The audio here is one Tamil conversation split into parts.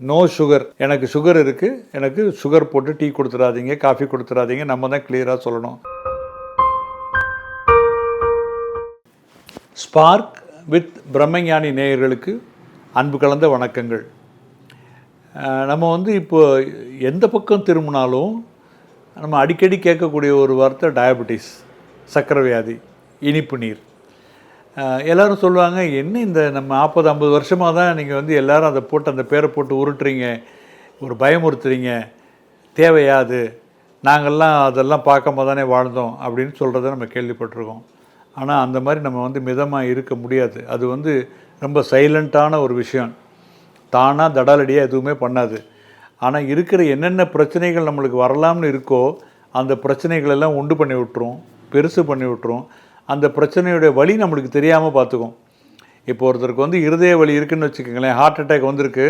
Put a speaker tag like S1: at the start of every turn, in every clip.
S1: நோ சுகர் எனக்கு சுகர் இருக்குது எனக்கு சுகர் போட்டு டீ கொடுத்துடாதீங்க காஃபி கொடுத்துடாதீங்க நம்ம தான் கிளியராக சொல்லணும். ஸ்பார்க் வித் பிரம்மஞானி நேயர்களுக்கு அன்பு கலந்த வணக்கங்கள். நம்ம வந்து இப்போ எந்த பக்கம் திரும்பினாலும் நம்ம அடிக்கடி கேட்கக்கூடிய ஒரு வார்த்தை டயபெட்டிஸ் சர்க்கரை வியாதி இனிப்பு நீர். எல்லோரும் சொல்லுவாங்க என்ன இந்த நம்ம நாற்பது ஐம்பது வருஷமாக தான் நீங்கள் வந்து எல்லோரும் அதை போட்டு அந்த பேரை போட்டு உருட்டுறீங்க ஒரு பயமுறுத்துறீங்க தேவையா அது? நாங்கள்லாம் அதெல்லாம் பார்க்காம தானே வாழ்ந்தோம் அப்படின்னு சொல்கிறத நம்ம கேள்விப்பட்டிருக்கோம். ஆனால் அந்த மாதிரி நம்ம வந்து மிதமாக இருக்க முடியாது. அது வந்து ரொம்ப சைலண்ட்டான ஒரு விஷயம். தானாக தடாலடியாக எதுவுமே பண்ணாது. ஆனால் இருக்கிற என்னென்ன பிரச்சனைகள் நம்மளுக்கு வரலாம்னு இருக்கோ அந்த பிரச்சனைகளெல்லாம் உண்டு பண்ணி விட்டுரும் பெருசு பண்ணி விட்டுரும். அந்த பிரச்சனையுடைய வழி நம்மளுக்கு தெரியாமல் பார்த்துக்கும். இப்போ ஒருத்தருக்கு வந்து இருதய வலி இருக்குன்னு வச்சுக்கோங்களேன் ஹார்ட் அட்டாக் வந்திருக்கு.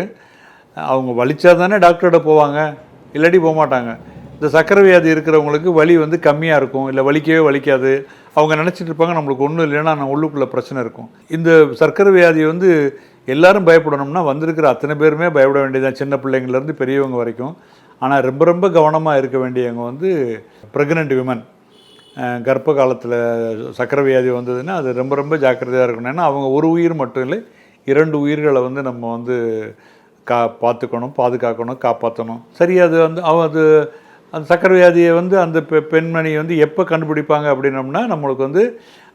S1: அவங்க வலிச்சா தானே டாக்டர்கிட்ட போவாங்க. இல்லாட்டி போக மாட்டாங்க இந்த சக்கரை வியாதி இருக்கிறவங்களுக்கு வலி வந்து கம்மியாக இருக்கும். இல்லை வலிக்கவே வலிக்காது. அவங்க நினச்சிட்டு இருப்பாங்க நம்மளுக்கு ஒன்றும் இல்லைன்னா நம்ம உள்ளுக்குள்ளே பிரச்சனை இருக்கும். இந்த சர்க்கரை வியாதி வந்து எல்லாரும் பயப்படணும்னா வந்திருக்கிற அத்தனை பேருமே பயப்பட வேண்டியதுதான். சின்ன பிள்ளைங்கள்லேருந்து பெரியவங்க வரைக்கும். ஆனால் ரொம்ப ரொம்ப கவனமாக இருக்க வேண்டியவங்க வந்து ப்ரெக்னென்ட் விமன் கர்ப்ப காலத்தில் சக்கரை வியாதி வந்ததுன்னா அது ரொம்ப ரொம்ப ஜாக்கிரதையாக இருக்கணும். ஏன்னா அவங்க ஒரு உயிர் மட்டும் இல்லை இரண்டு உயிர்களை வந்து நம்ம வந்து கா பார்த்துக்கணும் பாதுகாக்கணும் காப்பாற்றணும் சரி அது வந்து அவ அது அந்த சக்கரை வியாதியை வந்து அந்த பெ பெண்மணி வந்து எப்போ கண்டுபிடிப்பாங்க அப்படின்னம்னா நம்மளுக்கு வந்து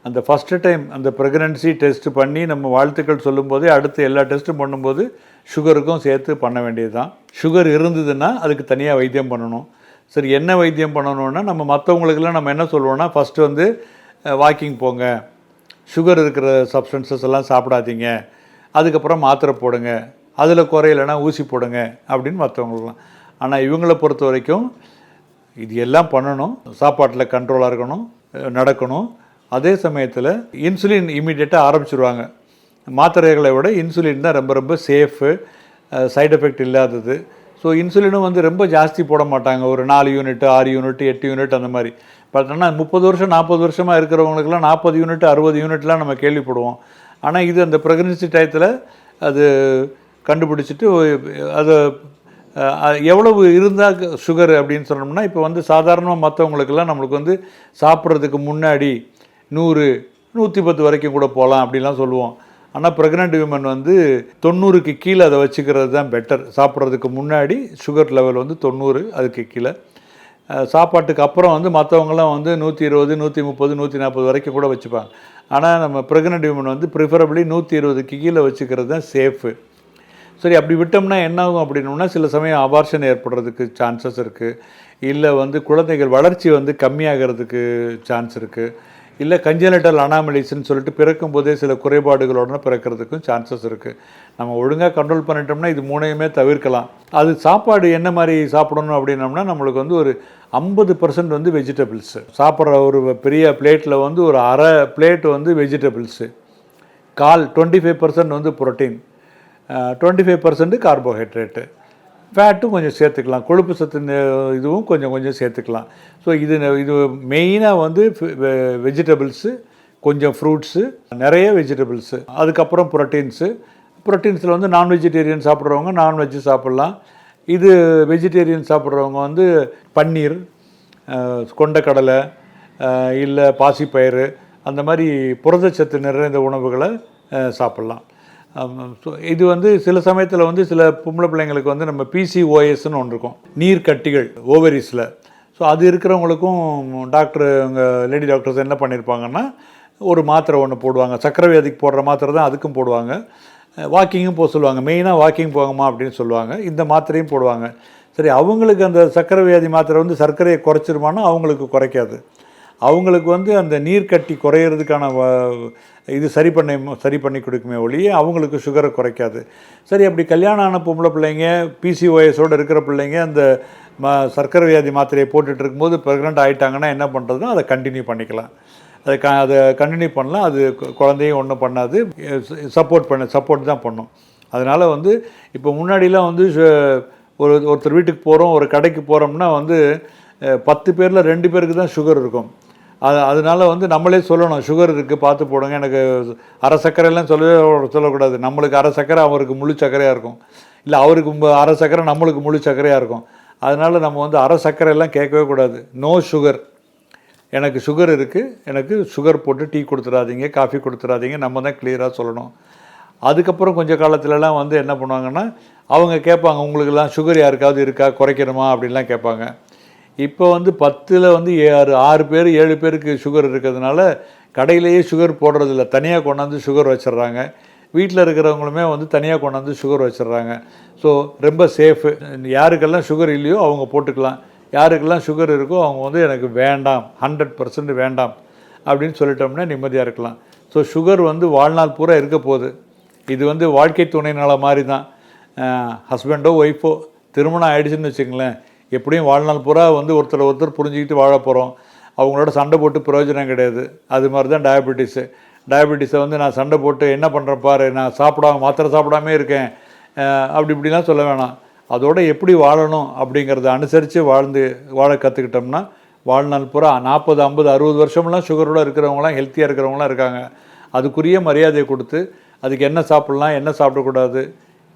S1: அந்த ஃபஸ்ட்டு டைம் அந்த ப்ரெக்னன்சி டெஸ்ட் பண்ணி நம்ம வாழ்த்துக்கள் சொல்லும்போதே அடுத்து எல்லா டெஸ்ட்டும் பண்ணும்போது சுகருக்கும் சேர்த்து பண்ண வேண்டியது தான் சுகர் இருந்ததுன்னா அதுக்கு தனியாக வைத்தியம் பண்ணணும். சரி என்ன வைத்தியம் பண்ணணும்னா நம்ம மற்றவங்களுக்கெல்லாம் நம்ம என்ன சொல்லுவோம்னா ஃபஸ்ட்டு வந்து வாக்கிங் போங்க. சுகர் இருக்கிற சப்ஸ்டன்சஸ் எல்லாம் சாப்பிடாதீங்க. அதுக்கப்புறம் மாத்திரை போடுங்க. அதில் குறையலைன்னா ஊசி போடுங்க அப்படின்னு மற்றவங்களுக்குலாம் ஆனால் இவங்களை பொறுத்த வரைக்கும் இது எல்லாம் பண்ணணும். சாப்பாட்டில் கண்ட்ரோலாக இருக்கணும் நடக்கணும். அதே சமயத்தில் இன்சுலின் இமீடியட்டாக ஆரம்பிச்சிருவாங்க. மாத்திரைகளை விட இன்சுலின் தான் ரொம்ப ரொம்ப சேஃபு சைடு எஃபெக்ட் இல்லாதது. ஸோ இன்சுலினும் வந்து ரொம்ப ஜாஸ்தி போட மாட்டாங்க ஒரு நாலு யூனிட் ஆறு யூனிட் எட்டு யூனிட் அந்த மாதிரி. பார்த்தோன்னா முப்பது வருஷம் நாற்பது வருஷமாக இருக்கிறவங்களுக்குலாம் நாற்பது யூனிட் அறுபது யூனிட்லாம் நம்ம கேள்விப்படுவோம். ஆனால் இது அந்த ப்ரெக்னன்சி டயத்தில் அது கண்டுபிடிச்சிட்டு அது எவ்வளவு இருந்தால் சுகர் அப்படின்னு சொன்னோம்னா இப்போ வந்து சாதாரணமாக மற்றவங்களுக்கெல்லாம் நம்மளுக்கு வந்து சாப்பிட்றதுக்கு முன்னாடி நூறு நூற்றி பத்து வரைக்கும் கூட போகலாம் அப்படிலாம் சொல்லுவோம். ஆனால் ப்ரெக்னென்ட் விமன் வந்து தொண்ணூறுக்கு கீழே அதை வச்சுக்கிறது தான் பெட்டர் சாப்பிட்றதுக்கு முன்னாடி சுகர் லெவல் வந்து தொண்ணூறு அதுக்கு கீழே. சாப்பாட்டுக்கு அப்புறம் வந்து மற்றவங்களாம் வந்து நூற்றி இருபது நூற்றி முப்பது நூற்றி நாற்பது வரைக்கும் கூட வச்சுப்பாங்க. ஆனால் நம்ம ப்ரெக்னென்ட் விமன் வந்து ப்ரிஃபரபிளி நூற்றி இருபதுக்கு கீழே வச்சுக்கிறது தான் சேஃபு சரி அப்படி விட்டோம்னா என்ன ஆகும் அப்படின்னோம்னா சில சமயம் அபார்ஷன் ஏற்படுறதுக்கு சான்சஸ் இருக்குது இல்லை வந்து குழந்தைகள் வளர்ச்சி வந்து கம்மியாகிறதுக்கு சான்ஸ் இருக்குது இல்லை கஞ்சனட்டல் அனாமலிஸ்ன்னு சொல்லிட்டு பிறக்கும் போதே சில குறைபாடுகளோட பிறக்கிறதுக்கும் சான்சஸ் இருக்குது நம்ம ஒழுங்காக கண்ட்ரோல் பண்ணிட்டோம்னா இது மூணையுமே தவிர்க்கலாம். அது சாப்பாடு என்ன மாதிரி சாப்பிடணும் அப்படின்னம்னா நம்மளுக்கு வந்து ஒரு ஐம்பது பர்சன்ட் வந்து வெஜிடபிள்ஸு சாப்பிட்ற ஒரு பெரிய பிளேட்டில் வந்து ஒரு அரை பிளேட் வந்து வெஜிடபிள்ஸு கால் டுவெண்ட்டி ஃபைவ் பர்சன்ட் வந்து protein twenty five percent carbohydrate ஃபேட்டும் கொஞ்சம் சேர்த்துக்கலாம். கொழுப்பு சத்து இதுவும் கொஞ்சம் கொஞ்சம் சேர்த்துக்கலாம். ஸோ இது இது மெயினாக வந்து வெஜிடபிள்ஸு கொஞ்சம் ஃப்ரூட்ஸு நிறைய வெஜிடபிள்ஸு அதுக்கப்புறம் ப்ரோட்டீன்ஸு ப்ரோட்டீன்ஸில் வந்து நான் வெஜிடேரியன் சாப்பிட்றவங்க நான்வெஜ்ஜு சாப்பிட்லாம். இது வெஜிடேரியன் சாப்பிட்றவங்க வந்து பன்னீர் கொண்டக்கடலை இல்லை பாசிப்பயிறு அந்த மாதிரி புரதச்சத்து நிறைந்த உணவுகளை சாப்பிட்லாம். ஸோ இது வந்து சில சமயத்தில் வந்து சில பொம்பளை பிள்ளைங்களுக்கு வந்து நம்ம பிசிஓஎஸ்ன்னு ஒன்று இருக்கும். நீர் கட்டிகள் ஓவரிஸில் ஸோ அது இருக்கிறவங்களுக்கும் டாக்டர் இங்கே லேடி டாக்டர்ஸ் என்ன பண்ணியிருப்பாங்கன்னா ஒரு மாத்திரை ஒன்று போடுவாங்க. சக்கரவியாதிக்கு போடுற மாத்திரை தான் அதுக்கும் போடுவாங்க. வாக்கிங்கும் போக சொல்லுவாங்க. மெயினாக வாக்கிங் போகமா அப்படின்னு சொல்லுவாங்க. இந்த மாத்திரையும் போடுவாங்க. சரி அவங்களுக்கு அந்த சர்க்கரை வியாதி மாத்திரை வந்து சர்க்கரையை குறைச்சிருமானா அவங்களுக்கு குறைக்காது. அவங்களுக்கு வந்து அந்த நீர் கட்டி குறையிறதுக்கான வ- இது சரி பண்ணி சரி பண்ணி கொடுக்குமே ஒழிய அவங்களுக்கு சுகரை குறைக்காது. சரி அப்படி கல்யாணம் ஆன பொம்பளை பிள்ளைங்க பிசிஓஎஸோடு இருக்கிற பிள்ளைங்க அந்த ம சர்க்கரை வியாதி மாத்திரையை போட்டுட்டு இருக்கும்போது ப்ரெக்னென்ட் ஆகிட்டாங்கன்னா என்ன பண்ணுறதுன்னா அதை கண்டினியூ பண்ணிக்கலாம். அதை க அதை கண்டினியூ பண்ணலாம். அது குழந்தையும் ஒன்றும் பண்ணாது. சப்போர்ட் பண்ண சப்போர்ட் தான் பண்ணும். அதனால் வந்து இப்போ முன்னாடிலாம் வந்து சு- ஒரு ஒருத்தர் வீட்டுக்கு போகிறோம் ஒரு கடைக்கு போகிறோம்னா வந்து பத்து பேரில் ரெண்டு பேருக்கு தான் சுகர் இருக்கும். அது அதனால வந்து நம்மளே சொல்லணும். சுகர் இருக்குது பார்த்து போடுங்க. எனக்கு அரை சர்க்கரைலாம் சொல்லவே சொல்லக்கூடாது. நம்மளுக்கு அரை சர்க்கரை அவருக்கு முழு சர்க்கரையாக இருக்கும். இல்லை அவருக்கு மு- அரை சர்க்கரை நம்மளுக்கு முழு சர்க்கரையாக இருக்கும். அதனால் நம்ம வந்து அரை சர்க்கரை கேட்கவே கூடாது. நோ சுகர் எனக்கு சுகர் இருக்குது எனக்கு சுகர் போட்டு டீ கொடுத்துடாதீங்க காஃபி கொடுத்துடாதீங்க. நம்ம தான் கிளியராக சொல்லணும். அதுக்கப்புறம் கொஞ்சம் காலத்துலலாம் வந்து என்ன பண்ணுவாங்கன்னா அவங்க கேட்பாங்க உங்களுக்கெல்லாம் சுகர் யாருக்காவது இருக்கா? குறைக்கணுமா? அப்படின்லாம் கேட்பாங்க. இப்போ வந்து பத்தில் வந்து ஆறு ஆறு பேர் ஏழு பேருக்கு சுகர் இருக்கிறதுனால கடையிலேயே சுகர் போடுறதில்ல. தனியாக கொண்டாந்து சுகர் வச்சிட்றாங்க. வீட்டில் இருக்கிறவங்களுமே வந்து தனியாக கொண்டாந்து சுகர் வச்சிடுறாங்க. ஸோ ரொம்ப சேஃபு யாருக்கெல்லாம் சுகர் இல்லையோ அவங்க போட்டுக்கலாம். யாருக்கெல்லாம் சுகர் இருக்கோ அவங்க வந்து எனக்கு வேண்டாம் ஹண்ட்ரட் பர்சன்ட் வேண்டாம் அப்படின்னு சொல்லிட்டோம்னா நிம்மதியாக இருக்கலாம். ஸோ சுகர் வந்து வாழ்நாள் பூரா இருக்க போகுது. இது வந்து வாழ்க்கை துணை நல மாதிரி தான் ஹஸ்பண்டோ ஒய்ஃபோ திருமணம் ஆயிடுச்சுன்னு வச்சுங்களேன் எப்படியும் வாழ்நாள் பூரா வந்து ஒருத்தர் ஒருத்தர் புரிஞ்சுக்கிட்டு வாழ போகிறோம் அவங்களோட சண்டை போட்டு பிரயோஜனம் கிடையாது. அது மாதிரி தான் டயபெட்டிஸு டயபெட்டிஸை வந்து நான் சண்டை போட்டு என்ன பண்ணுறேன் பாரு நான் சாப்பிடாம மாத்திரை சாப்பிடாமே இருக்கேன். அப்படி இப்படிலாம் சொல்ல வேணாம். அதோட எப்படி வாழணும் அப்படிங்கிறத அனுசரித்து வாழ்ந்து வாழ கற்றுக்கிட்டோம்னா வாழ்நாள் பூரா நாற்பது ஐம்பது அறுபது வருஷம்லாம் சுகரோட இருக்கிறவங்களாம் ஹெல்த்தியாக இருக்கிறவங்களாம் இருக்காங்க. அதுக்குரிய மரியாதையை கொடுத்து அதுக்கு என்ன சாப்பிட்லாம் என்ன சாப்பிடக்கூடாது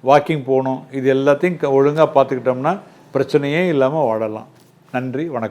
S1: வாக்கிங் போகணும். இது எல்லாத்தையும் ஒழுங்காக பார்த்துக்கிட்டோம்னா பிரச்சனையே இல்லாமல் வாழலாம். நன்றி வணக்கம்.